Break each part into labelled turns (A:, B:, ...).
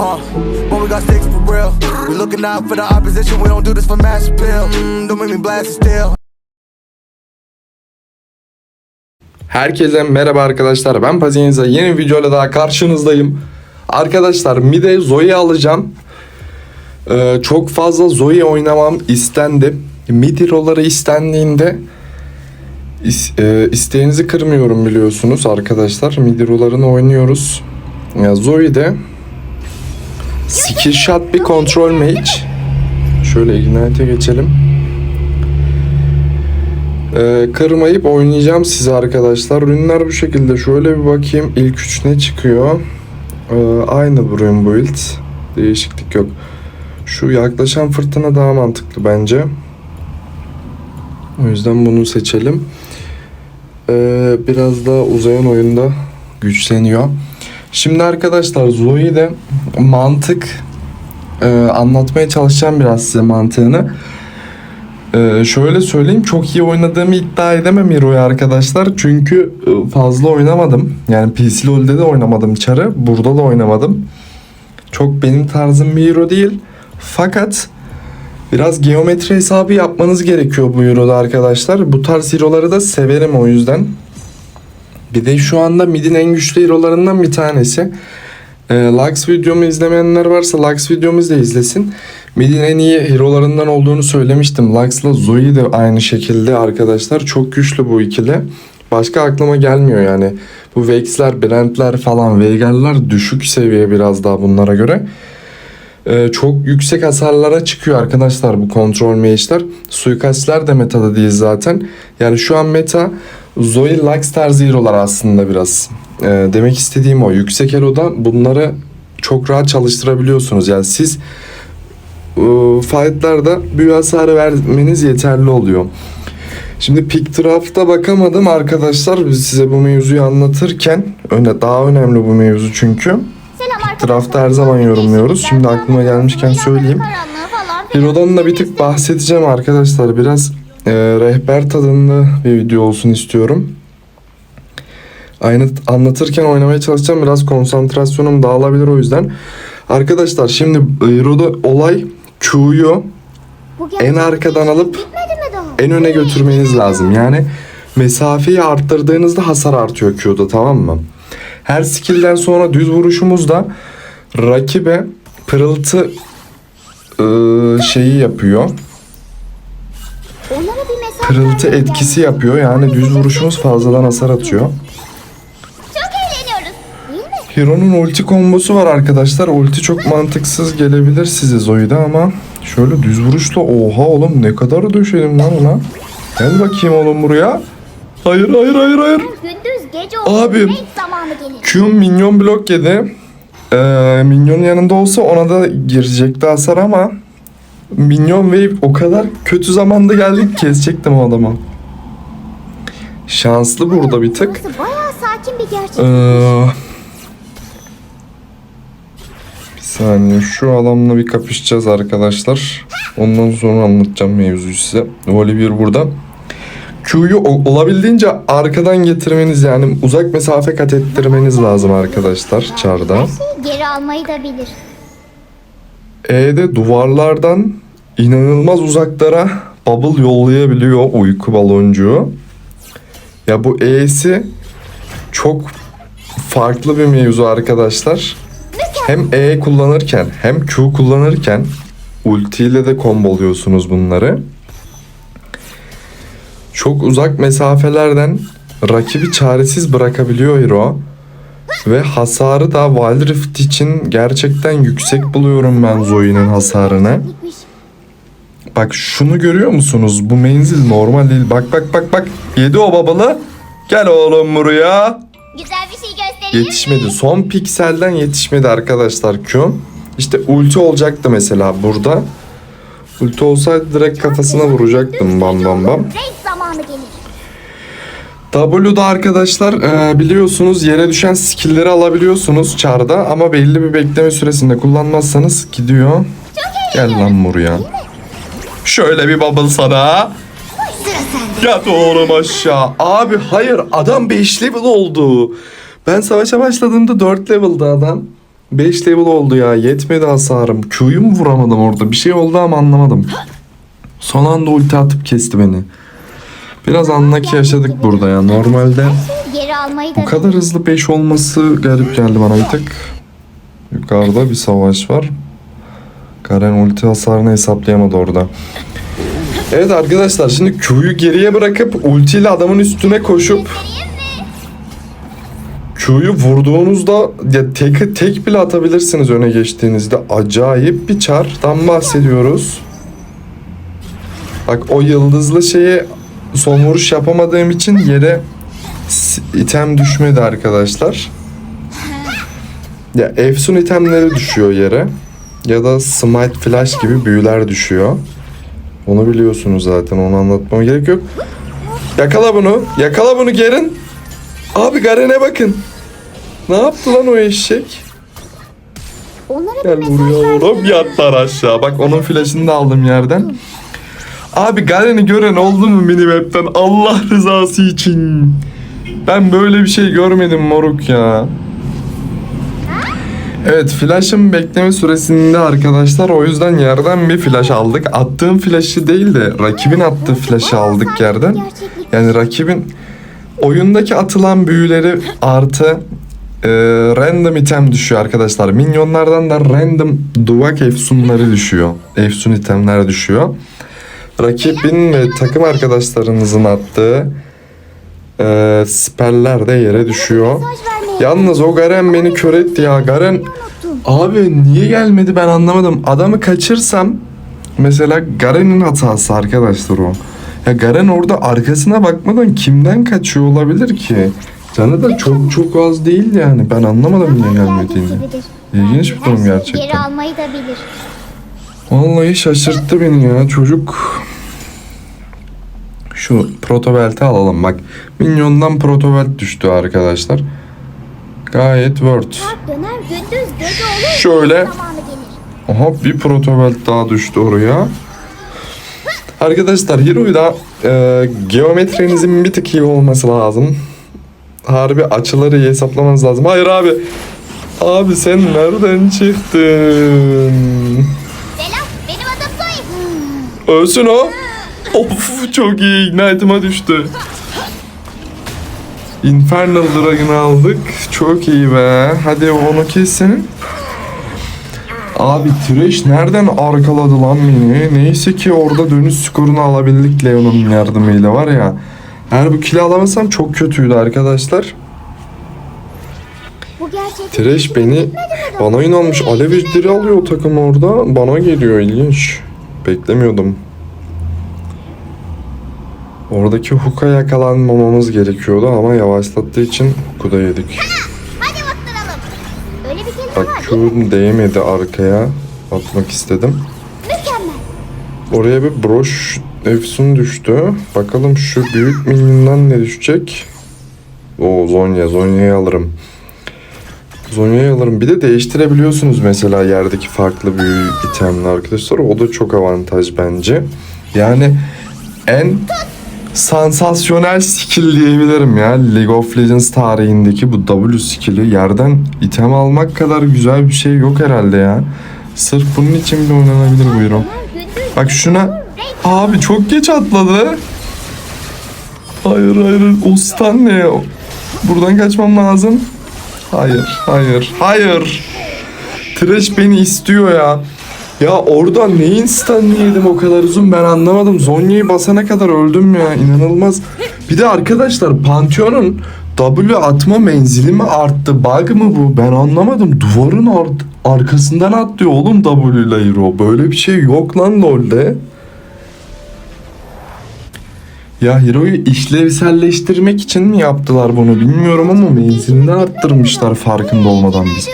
A: Uh, when we got sticks for real. We looking out for the opposition. We don't do this for mass appeal. Mm, don't make me blast it still.
B: Herkese merhaba arkadaşlar. Ben Paziniza. Yeni bir videoyla daha karşınızdayım. Arkadaşlar Mide Zoe alacağım. Ee, çok fazla Zoe oynamam istendi. Mid hero'ları istendiğinde is- e, isteğinizi kırmıyorum biliyorsunuz arkadaşlar. Mid hero'larını oynuyoruz. Ya Zoe de skill shot bir control mage. Şöyle ignite'e geçelim. Ee, kırmayıp oynayacağım size arkadaşlar. Ürünler bu şekilde. Şöyle bir bakayım. İlk üç ne çıkıyor? Ee, aynı bu ürün build. Değişiklik yok. Şu yaklaşan fırtına daha mantıklı bence. O yüzden bunu seçelim. Ee, biraz daha uzayan oyunda güçleniyor. Şimdi arkadaşlar Zoe'de mantık e, anlatmaya çalışacağım biraz size mantığını. Ee, şöyle söyleyeyim çok iyi oynadığımı iddia edemem Hero'yu arkadaşlar. Çünkü e, fazla oynamadım. Yani PC LoL'de de oynamadım çarı. Burada da oynamadım. Çok benim tarzım bir Hero değil. Fakat biraz geometri hesabı yapmanız gerekiyor bu Hero'da arkadaşlar. Bu tarz Hero'ları da severim o yüzden. Bir de şu anda midin en güçlü Hero'larından bir tanesi. E, Lux videomu izlemeyenler varsa Lux videomu da izlesin. Mid'in en iyi hero'larından olduğunu söylemiştim. Lux'la Zoe de aynı şekilde arkadaşlar. Çok güçlü bu ikili. Başka aklıma gelmiyor yani. Bu Vex'ler, Brent'ler falan, Veigar'lar düşük seviye biraz daha bunlara göre. Ee, çok yüksek hasarlara çıkıyor arkadaşlar bu kontrol mage'ler. Suikastler de metada değil zaten. Yani şu an meta Zoe Lux tarzı hero'lar aslında biraz. Ee, demek istediğim o. Yüksek elo'da bunları çok rahat çalıştırabiliyorsunuz. Yani siz e, fightlarda büyü hasarı vermeniz yeterli oluyor. Şimdi pick draft'a bakamadım arkadaşlar. Biz size bu mevzuyu anlatırken öne daha önemli bu mevzu çünkü.
C: Selam
B: Draft'ı her zaman yorumluyoruz. Şimdi aklıma gelmişken söyleyeyim. Hero'dan da bir tık bahsedeceğim arkadaşlar. Biraz e, rehber tadında bir video olsun istiyorum. Aynı anlatırken oynamaya çalışacağım. Biraz konsantrasyonum dağılabilir o yüzden. Arkadaşlar şimdi Hero'da olay Q'yu en arkadan alıp en öne götürmeniz lazım. Yani mesafeyi arttırdığınızda hasar artıyor Q'da tamam mı? Her skill'den sonra düz vuruşumuzda rakibe pırıltı ıı, şeyi yapıyor. Pırıltı etkisi yapıyor. Yani düz vuruşumuz fazladan hasar atıyor. Hero'nun ulti kombosu var arkadaşlar. Ulti çok mantıksız gelebilir size Zoe'de ama şöyle düz vuruşla oha oğlum ne kadar döşedim lan ona. Gel bakayım oğlum buraya. Hayır hayır hayır hayır. Abi. Q'm minyon blok yedi. Ee, minyonun yanında olsa ona da girecekti hasar ama minyon wave o kadar kötü zamanda geldik ki kesecektim o adamı. Şanslı burada bir tık.
C: Burası bayağı sakin bir gerçek.
B: Ee, bir saniye şu adamla bir kapışacağız arkadaşlar. Ondan sonra anlatacağım mevzuyu size. Volibear burada. Q'yu olabildiğince arkadan getirmeniz yani uzak mesafe kat ettirmeniz lazım arkadaşlar çarda.
C: Her şeyi geri almayı da bilir.
B: E'de duvarlardan inanılmaz uzaklara bubble yollayabiliyor uyku baloncuğu. Ya bu E'si çok farklı bir mevzu arkadaşlar. Hem E kullanırken hem Q kullanırken ultiyle de komboluyorsunuz bunları. Çok uzak mesafelerden rakibi çaresiz bırakabiliyor Hero. Ve hasarı da Wild Rift için gerçekten yüksek buluyorum ben Zoe'nin hasarını. Bak şunu görüyor musunuz? Bu menzil normal değil. Bak bak bak bak. Yedi o babalı. Gel oğlum buraya.
C: Güzel bir şey göstereyim
B: Yetişmedi. Son pikselden yetişmedi arkadaşlar Q. İşte ulti olacaktı mesela burada. Ulti olsaydı direkt kafasına vuracaktım bam bam bam. W'da arkadaşlar e, biliyorsunuz yere düşen skill'leri alabiliyorsunuz çarda ama belli bir bekleme süresinde kullanmazsanız gidiyor. Gel lan buraya. Şöyle bir bubble sana. Yat oğlum aşağı. Abi hayır adam 5 level oldu. Ben savaşa başladığımda 4 level'dı adam. 5 level oldu ya. Yetmedi hasarım. Q'yu mu vuramadım orada? Bir şey oldu ama anlamadım. Son anda ulti atıp kesti beni. Biraz anlaki yaşadık burada ya. Normalde bu kadar hızlı 5 olması garip geldi bana bir tık. Yukarıda bir savaş var. Garen ulti hasarını hesaplayamadı orada. Evet arkadaşlar şimdi Q'yu geriye bırakıp ultiyle adamın üstüne koşup Q'yu vurduğunuzda ya tek, tek bile atabilirsiniz öne geçtiğinizde. Acayip bir çardan bahsediyoruz. Bak o yıldızlı şeye son vuruş yapamadığım için yere item düşmedi arkadaşlar. Ya Efsun itemleri düşüyor yere. Ya da Smite Flash gibi büyüler düşüyor. Onu biliyorsunuz zaten onu anlatmama gerek yok. Yakala bunu. Yakala bunu Gerin. Abi Garen'e bakın. Ne yaptı lan o eşek?
C: Onlara
B: Gel
C: ver.
B: oğlum yatlar aşağı. Bak onun flashını da aldım yerden. Abi Garen'i gören oldu mu minimap'ten Allah rızası için? Ben böyle bir şey görmedim moruk ya. Evet flash'ın bekleme süresinde arkadaşlar o yüzden yerden bir flash aldık. Attığım flash'ı değil de rakibin attığı flash'ı aldık yerden. Yani rakibin oyundaki atılan büyüleri artı e, random item düşüyor arkadaşlar. Minyonlardan da random duvak efsunları düşüyor. Efsun itemler düşüyor. Rakibin ve takım arkadaşlarınızın attığı e, spell'ler de yere düşüyor. Yalnız o Garen beni kör etti ya. Garen. Abi niye gelmedi ben anlamadım. Adamı kaçırsam mesela Garen'in hatası arkadaşlar o. Ya Garen orada arkasına bakmadan kimden kaçıyor olabilir ki? Canı da çok çok az değil yani. Ben anlamadım niye gelmediğini. İlginç bir durum
C: şeyi Geri
B: gerçekten.
C: almayı da bilir.
B: Vallahi şaşırttı beni ya çocuk. Şu protobelt'i alalım bak. Minyondan protobelt düştü arkadaşlar. Gayet worth. Şöyle. Aha bir protobelt daha düştü oraya. Arkadaşlar Hero'da e, geometrinizin bir tık iyi olması lazım. Harbi açıları iyi hesaplamanız lazım. Hayır abi. Abi sen nereden çıktın?
C: Selam benim adım Zoe.
B: Ölsün o. Of çok iyi. Ignite'ıma düştü. Infernal Dragon'ı aldık. Çok iyi be. Hadi onu kesin. Abi Thresh nereden arkaladı lan beni? Neyse ki orada dönüş skorunu alabildik Leon'un yardımıyla var ya. Eğer bu kili alamasam çok kötüydü arkadaşlar. Thresh beni bana inanmış. Alev ejderi alıyor o takım orada. Bana geliyor ilginç. Beklemiyordum. Oradaki hook'a yakalanmamamız gerekiyordu ama yavaşlattığı için hook'u da yedik.
C: Hadi baktıralım. Öyle bir kelime
B: Bak
C: var değil mi?
B: Q değmedi arkaya. Atmak istedim.
C: Mükemmel.
B: Oraya bir broş efsun düştü. Bakalım şu büyük minyondan ne düşecek? O Zonya. Zonya'yı alırım. Zonya'yı alırım. Bir de değiştirebiliyorsunuz mesela yerdeki farklı büyü itemli arkadaşlar. O da çok avantaj bence. Yani en sansasyonel skill diyebilirim ya. League of Legends tarihindeki bu W skill'i yerden item almak kadar güzel bir şey yok herhalde ya. Sırf bunun için bile oynanabilir bu hero. Bak şuna abi çok geç atladı. Hayır hayır o stun ne? Buradan kaçmam lazım. Hayır hayır hayır. Trash beni istiyor ya. Ya orada neyin stun'ını yedim o kadar uzun ben anlamadım. Zonya'yı basana kadar öldüm ya inanılmaz. Bir de arkadaşlar Pantheon'un W atma menzili mi arttı? Bug mı bu? Ben anlamadım. Duvarın art- arkasından atlıyor oğlum W ile hero. Böyle bir şey yok lan LoL'de. Ya Hero'yu işlevselleştirmek için mi yaptılar bunu bilmiyorum ama menzilini arttırmışlar farkında olmadan biz.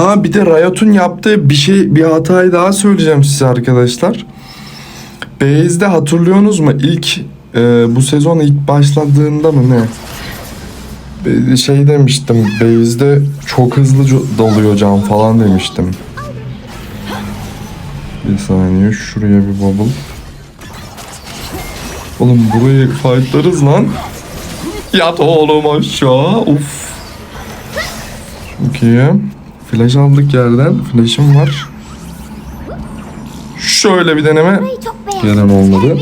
B: Ha bir de Riot'un yaptığı bir şey bir hatayı daha söyleyeceğim size arkadaşlar. Base'de hatırlıyorsunuz mu ilk e, bu sezon ilk başladığında mı ne? Şey demiştim base'de çok hızlı doluyor can falan demiştim. Bir saniye şuraya bir bubble. Oğlum burayı fightlarız lan. Yat oğlum aşağı. Uf. Çok iyi. Flash aldık yerden. Flash'ım var. Şöyle bir deneme. Gelen olmadı.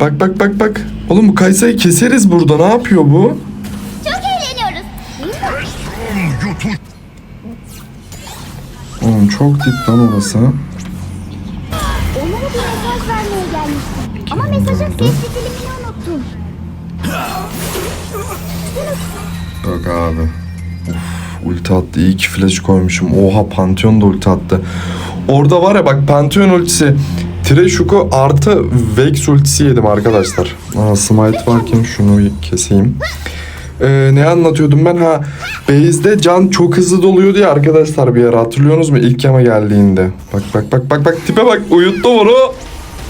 B: Bak bak bak bak. Oğlum bu Kaysa'yı keseriz burada. Ne yapıyor bu?
C: Çok eğleniyoruz.
B: Oğlum çok dip lan orası.
C: Onlara bir mesaj vermeye gelmiştim. Ama mesajın ses dilimini unuttum.
B: Bak abi. Ulti attı. İyi ki flash koymuşum. Oha Pantheon da ulti attı. Orada var ya bak Pantheon ultisi. Treshuk'u artı Vex ultisi yedim arkadaşlar. Aa, smite varken şunu keseyim. Ee, ne anlatıyordum ben? Ha base'de can çok hızlı doluyordu ya arkadaşlar bir ara hatırlıyorsunuz mu ilk yama geldiğinde. Bak bak bak bak bak tipe bak uyuttu onu.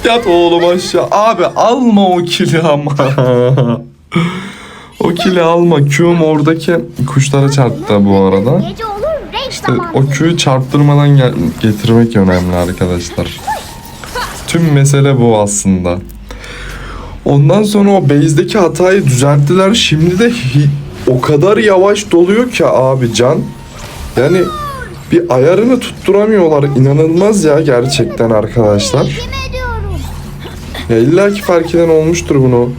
B: Yat oğlum aşağı. Abi alma o kili ama. o kili alma. Q'm oradaki kuşlara çarptı bu arada. İşte o Q'yu çarptırmadan getirmek önemli arkadaşlar. Tüm mesele bu aslında. Ondan sonra o base'deki hatayı düzelttiler. Şimdi de o kadar yavaş doluyor ki abi can. Yani bir ayarını tutturamıyorlar. İnanılmaz ya gerçekten arkadaşlar. Ya illa ki fark eden olmuştur bunu.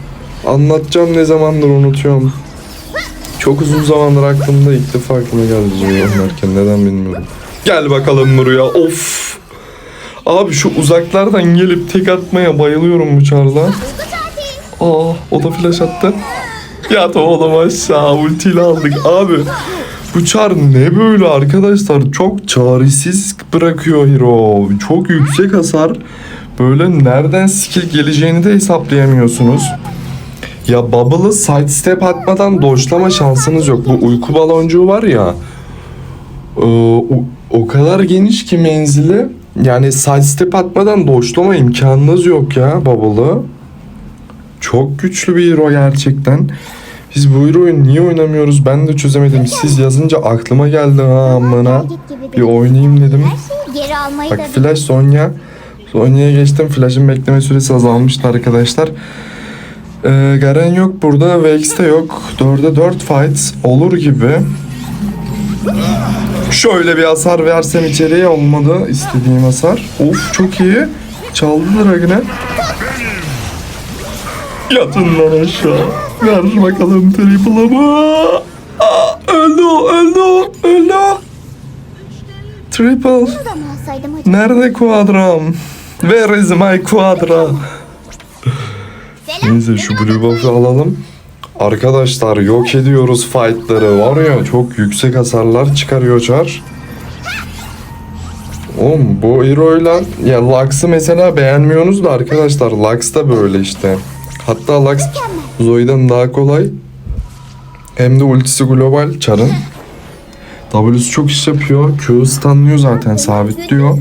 B: Anlatacağım ne zamandır unutuyorum. Çok uzun zamandır aklımda ilk defa aklıma geldi bunu oynarken neden bilmiyorum. Gel bakalım buraya of. Abi şu uzaklardan gelip tek atmaya bayılıyorum bu çarla. Aa o da flash attı. Yat oğlum aşağı ultiyle aldık abi. Bu çar ne böyle arkadaşlar çok çaresiz bırakıyor hero. Çok yüksek hasar. Böyle nereden skill geleceğini de hesaplayamıyorsunuz. Ya Bubble'ı sidestep atmadan dodge'lama şansınız yok. Bu uyku baloncuğu var ya. e, o, o kadar geniş ki menzili. Yani sidestep atmadan dodge'lama imkanınız yok ya Bubble'ı. Çok güçlü bir hero gerçekten. Biz bu hero'yu niye oynamıyoruz ben de çözemedim. Siz yazınca aklıma geldi ha amına. Bir oynayayım dedim. Bak Flash Sonya. Sonya'ya geçtim. Flash'ın bekleme süresi azalmıştı arkadaşlar. Ee, Garen yok burada. Vex de yok. 4'e 4 fight olur gibi. Şöyle bir hasar versem içeriye olmadı istediğim hasar. Of çok iyi. Çaldılar Agne. Yatın lan aşağı. Ver bakalım triple'ımı. Öldü o, öldü o, öldü o. Triple. Nerede kuadram? Where is my quadra? Neyse şu blue buff'ı alalım. Arkadaşlar yok ediyoruz fightları. Var ya çok yüksek hasarlar çıkarıyor Char. Oğlum bu hero'yla ya Lux'ı mesela beğenmiyorsunuz da arkadaşlar Lux da böyle işte. Hatta Lux Zoe'den daha kolay. Hem de ultisi global Char'ın. W'su çok iş yapıyor. Q stunlıyor zaten sabitliyor.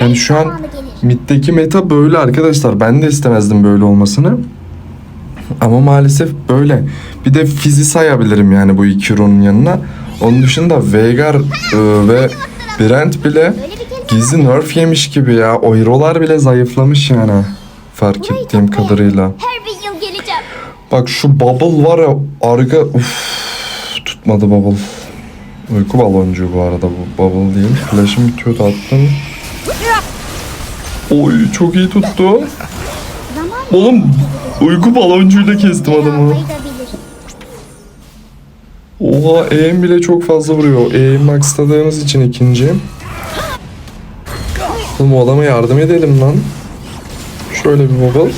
B: Yani şu an middeki meta böyle arkadaşlar. Ben de istemezdim böyle olmasını. Ama maalesef böyle. Bir de Fizz'i sayabilirim yani bu iki hero'nun yanına. Onun dışında Veigar e, ve Brent bile gizli nerf yemiş gibi ya. O hero'lar bile zayıflamış yani. Fark ettiğim kadarıyla. Bak şu bubble var ya arka uf, tutmadı bubble. Uyku baloncuğu bu arada bu bubble değil. Flash'ım bitiyordu attım. Oy çok iyi tuttu. Oğlum uyku baloncuğuyla kestim adamı. Oha aim bile çok fazla vuruyor. Aim maxladığımız için ikinci. Oğlum o adama yardım edelim lan. Şöyle bir bubble.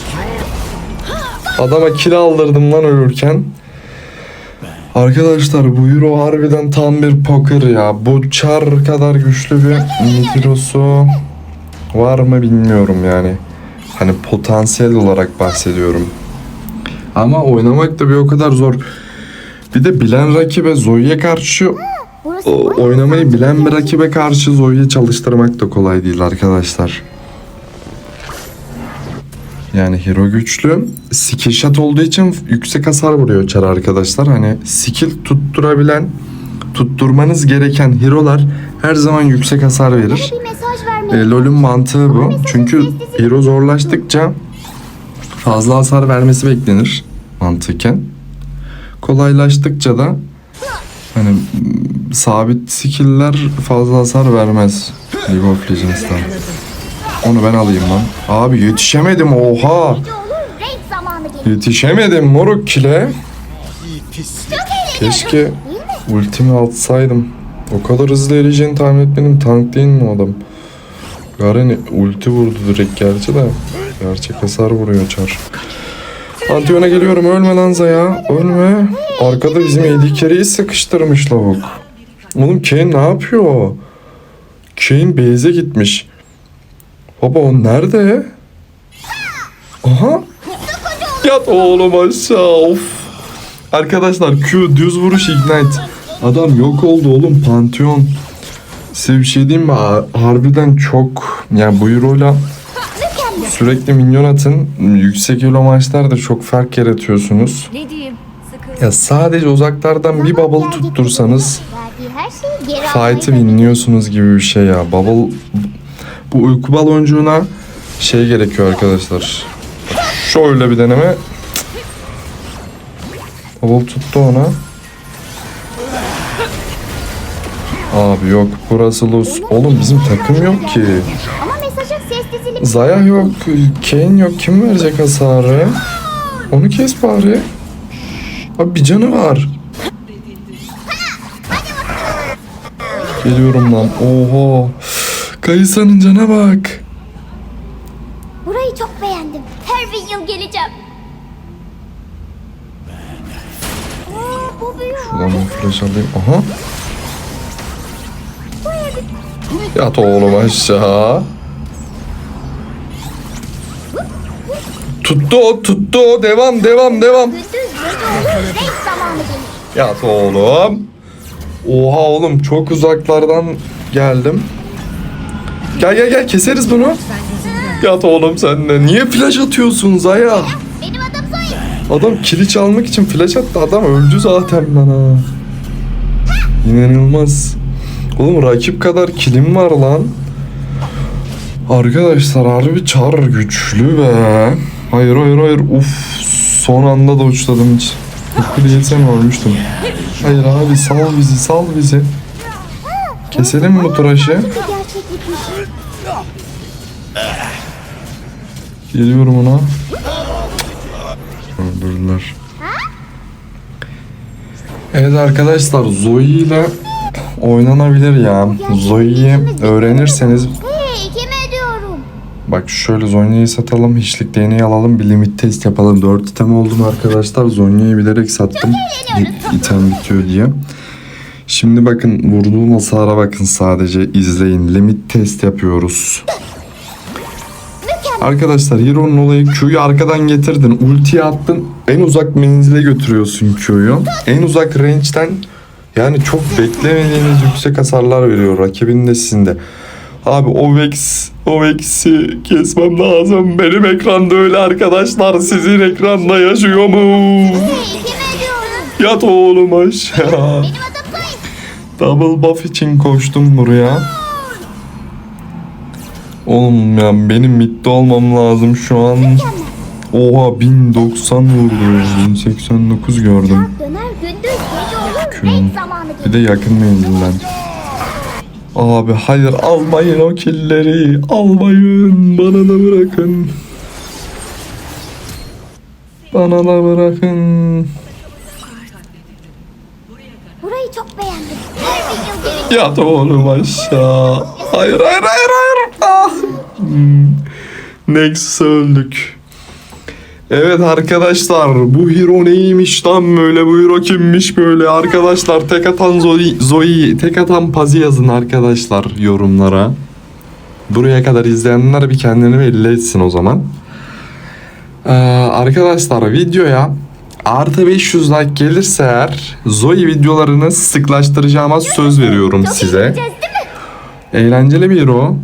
B: Adama kill aldırdım lan ölürken. Arkadaşlar bu Euro harbiden tam bir poker ya. Bu Char kadar güçlü bir Nitrosu var mı bilmiyorum yani. Hani potansiyel olarak bahsediyorum. Ama oynamak da bir o kadar zor. Bir de bilen rakibe Zoe'ye karşı oynamayı bilen bir rakibe karşı Zoe'yi çalıştırmak da kolay değil arkadaşlar. Yani hero güçlü. Skill shot olduğu için yüksek hasar vuruyor çar arkadaşlar. Hani skill tutturabilen, tutturmanız gereken hero'lar her zaman yüksek hasar verir.
C: Vermeye
B: E, LoL'ün mantığı bu. Çünkü hero zorlaştıkça fazla hasar vermesi beklenir mantıken. Kolaylaştıkça da Hani sabit skill'ler fazla hasar vermez League of Legends'ta. Onu ben alayım lan. Abi yetişemedim oha. Yetişemedim moruk kile. Keşke ultimi atsaydım. O kadar hızlı eriyeceğini tahmin etmedim. Tank değil mi adam? Garen ulti vurdu direkt gerçi de. Gerçek hasar vuruyor çar. Antiyona geliyorum ölme lan Zaya. Ölme. Arkada bizim carry'i sıkıştırmış lavuk. Oğlum Kane ne yapıyor? Kane base'e gitmiş. Baba o nerede? Aha. Yat oğlum aşağı of. Arkadaşlar Q düz vuruş ignite. Adam yok oldu oğlum Pantheon. Size bir şey diyeyim mi? Ha- Harbiden çok yani bu euroyla sürekli minyon atın. Yüksek elo maçlarda çok fark yaratıyorsunuz. Ya sadece uzaklardan bir bubble tuttursanız fight'ı winliyorsunuz gibi bir şey ya. Bubble bu uyku baloncuğuna şey gerekiyor arkadaşlar. Şöyle bir deneme. Bubble tuttu ona. Abi yok burası lose. Oğlum bizim takım yok ki. Zaya yok, Kane yok. Kim verecek hasarı? Onu kes bari. Abi bir canı var. Geliyorum lan. Oha. Kayısa'nın cana bak.
C: Burayı çok beğendim. Her bir yıl geleceğim. Aa, bu büyük.
B: Şuradan bir flash alayım. Aha. Yat oğlum aşağı. Tuttu o, tuttu o. Devam, devam, devam. Yat oğlum. Oha oğlum çok uzaklardan geldim. Gel gel gel keseriz bunu. Yat oğlum sen de. Niye flash atıyorsun Zaya?
C: Benim adım Zoe.
B: Adam kili çalmak için flash attı. Adam öldü zaten bana. İnanılmaz. Oğlum rakip kadar kilim var lan. Arkadaşlar harbi çar güçlü be. Hayır hayır hayır. Uf son anda da uçladım hiç. Hukku değilsem ölmüştüm. Hayır abi sal bizi sal bizi. Keselim mi bu tıraşı? Geliyorum ona. Öldürdüler. Evet arkadaşlar Zoe ile oynanabilir ya. Zoe'yi öğrenirseniz bak şöyle Zonya'yı satalım, hiçlik değneği alalım, bir limit test yapalım. 4 item oldum arkadaşlar. Zonya'yı bilerek sattım. İtem bitiyor diye. Şimdi bakın vurduğum hasara bakın sadece izleyin. Limit test yapıyoruz. Arkadaşlar Hero'nun olayı Q'yu arkadan getirdin. Ultiyi attın. En uzak menzile götürüyorsun Q'yu. En uzak range'den yani çok beklemediğiniz yüksek hasarlar veriyor. Rakibin de sizin de. Abi o Vex, o Vex'i kesmem lazım. Benim ekranda öyle arkadaşlar. Sizin ekranda yaşıyor mu? Yat oğlum aşağı. Double buff için koştum buraya. Oğlum ya benim midde olmam lazım şu an. Oha 1090 vurdu. 1089 gördüm.
C: Zamanı
B: Bir de yakın menzilden. Abi hayır almayın o killeri. Almayın. Bana da bırakın. Bana da bırakın.
C: Burayı çok beğendim.
B: Yat oğlum aşağı. Hayır hayır hayır hayır. Ah. Hmm. Nexus öldük. Evet arkadaşlar bu hero neymiş lan böyle bu hero kimmiş böyle arkadaşlar tek atan Zoe, Zoe tek atan Pazi yazın arkadaşlar yorumlara. Buraya kadar izleyenler bir kendini belli etsin o zaman. Ee, arkadaşlar videoya artı 500 like gelirse eğer Zoe videolarını sıklaştıracağıma söz veriyorum size. Eğlenceli bir hero.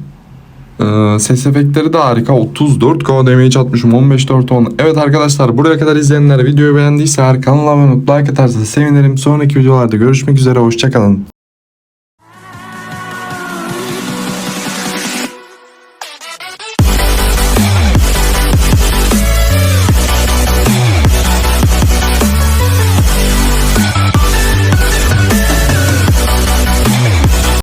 B: Ee, ses efektleri de harika. 34k damage atmışım. 15 4 10. Evet arkadaşlar buraya kadar izleyenler videoyu beğendiyse eğer kanala abone olup like atarsa sevinirim. Sonraki videolarda görüşmek üzere. Hoşçakalın.